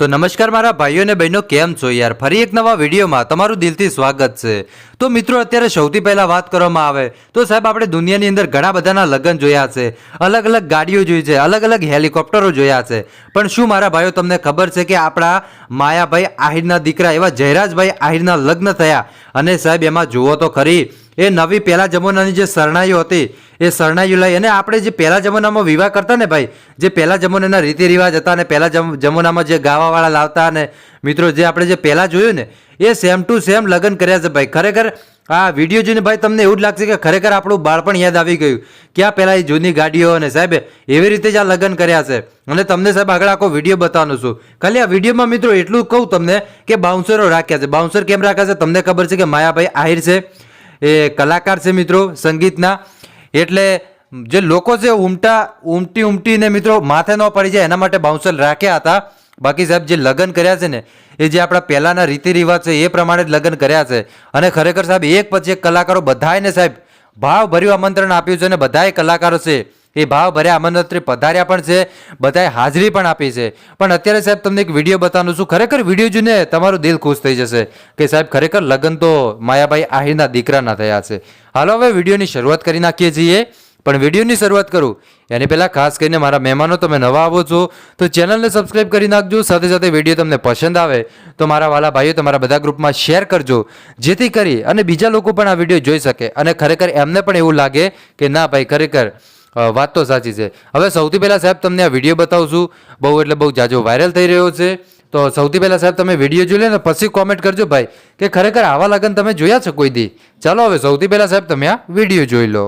તો નમસ્કાર મારા ભાઈઓ અને બહેનો, કેમ છો યાર? ફરી એક નવા વિડીયોમાં તમારું દિલથી સ્વાગત છે. તો મિત્રો, અત્યારે સૌથી પહેલાં વાત કરવામાં આવે તો સાહેબ, આપણે દુનિયાની અંદર ઘણા બધાના લગ્ન જોયા છે. અલગ અલગ ગાડીઓ જોઈ છે અલગ અલગ હેલિકોપ્ટરો જોયા છે. પણ શું મારા ભાઈઓ, તમને ખબર છે કે આપણા માયાભાઈ આહિરના દીકરા એવા જયરાજભાઈ આહિરના લગ્ન થયા? અને સાહેબ, એમાં જુઓ તો ખરી એ નવી પહેલા જમાનાની જે શરણાઈઓ હતી, એ શરણાઈઓ લઈ અને આપણે જે પહેલા જમાનામાં વિવાહ કરતા ને ભાઈ, જે પહેલા જમાનાના રીતિ રિવાજ હતા અને પહેલા જમ- જમાનામાં જે ગાવાવાળા લાવતા ને, મિત્રો જે આપણે જે પહેલા જોયું ને, એ સેમ ટુ સેમ લગ્ન કર્યા છે ભાઈ. ખરેખર આ વીડિયો જોઈને ભાઈ તમને એવું જ લાગશે કે ખરેખર આપણું બાળપણ યાદ આવી ગયું. ક્યાં પહેલાં એ જૂની ગાડીઓ અને સાહેબ એવી રીતે જ આ લગ્ન કર્યા છે. અને તમને સાહેબ આગળ આખો વીડિયો બતાવવાનું છું. ખાલી આ વિડીયોમાં મિત્રો એટલું કહું તમને કે બાઉન્સરો રાખ્યા છે. બાઉન્સર કેમ રાખ્યા છે? તમને ખબર છે કે માયાભાઈ આહિર છે. એ કલાકાર છે મિત્રો સંગીતના. એટલે જે લોકો છે ઉમટા, ઉમટી, ઉમટીને મિત્રો માથે ન પડી જાય, એના માટે બાઉન્સર રાખ્યા હતા. બાકી સાહેબ જે લગ્ન કર્યા છે ને, એ જે આપણા પહેલાંના રીતિ રિવાજ છે, એ પ્રમાણે જ લગ્ન કર્યા છે. અને ખરેખર સાહેબ એક પછી એક કલાકારો બધાયને સાહેબ ભાવ ભર્યું આમંત્રણ આપ્યું છે અને બધાય કલાકારો છે. એ ભાવ ભર્યા આમંત્રણ પધાર્યા પણ છે, બધાએ હાજરી પણ આપી છે. પણ અત્યારે સાહેબ તમને એક વીડિયો બતાવવાનું છું. ખરેખર વીડિયો જોઈને તમારું દિલ ખુશ થઈ જશે કે સાહેબ ખરેખર લગ્ન તો માયાભાઈ આહિરના દીકરાના થયા છે. હાલો હવે વિડીયોની શરૂઆત કરી નાખીએ છીએ. પણ વિડીયોની શરૂઆત કરું. એની પહેલાં ખાસ કરીને મારા મહેમાનો, તમે નવા આવો છો, તો ચેનલને સબસ્ક્રાઇબ કરી નાખજો. સાથે સાથે વીડિયો તમને પસંદ આવે, તો મારા વાલા ભાઈઓ તમારા બધા ગ્રુપમાં શેર કરજો. જેથી કરી અને બીજા લોકો પણ આ વીડિયો જોઈ શકે અને ખરેખર એમને પણ એવું લાગે કે ના ભાઈ, ખરેખર વાત તો સાચી છે. હવે સૌથી પહેલાં સાહેબ તમને આ વીડિયો બતાવું છું. બહુ એટલે બહુ જાજો વાયરલ થઈ રહ્યો છે. તો સૌથી પહેલાં સાહેબ તમે વીડિયો જોઈ લે ને, પછી કોમેન્ટ કરજો ભાઈ, કે ખરેખર આવા લગ્ન તમે જોયા છે કોઈ દી? ચાલો હવે સૌથી પહેલાં સાહેબ તમે આ વીડિયો જોઈ લો.